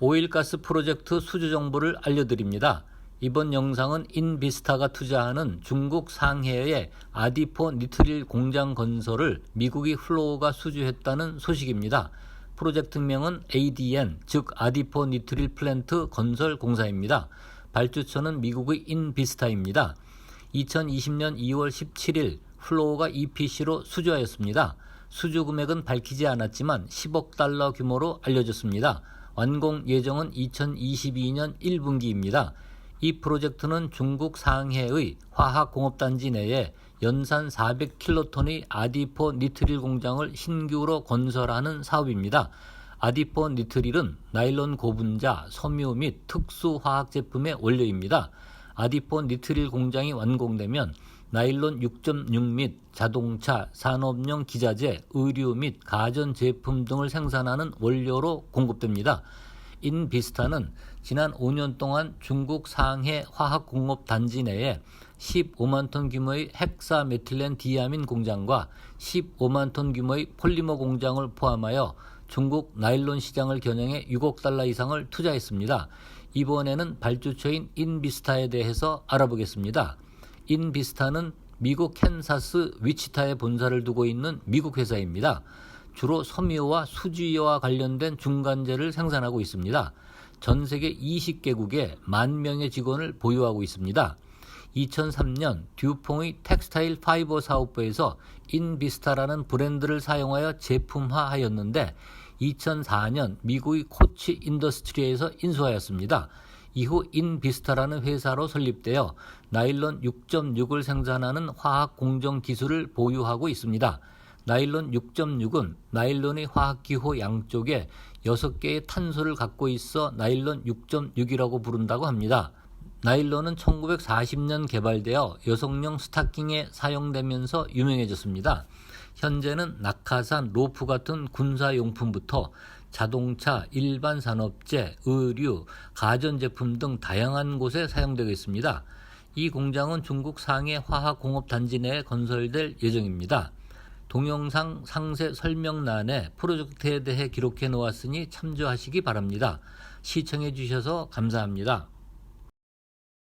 오일가스 프로젝트 수주 정보를 알려드립니다. 이번 영상은 인비스타가 투자하는 중국 상해의 아디포 니트릴 공장 건설을 미국이 플로우가 수주했다는 소식입니다. 프로젝트명은 ADN, 즉 아디포 니트릴 플랜트 건설 공사입니다. 발주처는 미국의 인비스타입니다. 2020년 2월 17일 플로우가 EPC로 수주하였습니다. 수주 금액은 밝히지 않았지만 10억 달러 규모로 알려졌습니다. 완공 예정은 2022년 1분기입니다. 이 프로젝트는 중국 상해의 화학공업단지 내에 연산 400킬로톤의 아디포 니트릴 공장을 신규로 건설하는 사업입니다. 아디포 니트릴은 나일론 고분자, 섬유 및 특수 화학 제품의 원료입니다. 아디포 니트릴 공장이 완공되면 나일론 6.6 및 자동차, 산업용 기자재, 의류 및 가전 제품 등을 생산하는 원료로 공급됩니다. 인비스타는 지난 5년 동안 중국 상해 화학공업 단지 내에 15만 톤 규모의 헥사메틸렌 디아민 공장과 15만 톤 규모의 폴리머 공장을 포함하여 중국 나일론 시장을 겨냥해 6억 달러 이상을 투자했습니다. 이번에는 발주처인 인비스타에 대해서 알아보겠습니다. 인비스타는 미국 캔사스 위치타에 본사를 두고 있는 미국 회사입니다. 주로 섬유와 수주유와 관련된 중간재를 생산하고 있습니다. 전 세계 20개국에 만 명의 직원을 보유하고 있습니다. 2003년 듀퐁의 텍스타일 파이버 사업부에서 인비스타라는 브랜드를 사용하여 제품화하였는데 2004년 미국의 코치 인더스트리에서 인수하였습니다. 이후 인비스타라는 회사로 설립되어 나일론 6.6을 생산하는 화학 공정 기술을 보유하고 있습니다. 나일론 6.6은 나일론의 화학기호 양쪽에 6개의 탄소를 갖고 있어 나일론 6.6이라고 부른다고 합니다. 나일론은 1940년 개발되어 여성용 스타킹에 사용되면서 유명해졌습니다. 현재는 낙하산, 로프 같은 군사용품부터 자동차, 일반 산업재, 의류, 가전제품 등 다양한 곳에 사용되고 있습니다. 이 공장은 중국 상해 화학공업단지 내에 건설될 예정입니다. 동영상 상세 설명란에 프로젝트에 대해 기록해 놓았으니 참조하시기 바랍니다. 시청해 주셔서 감사합니다.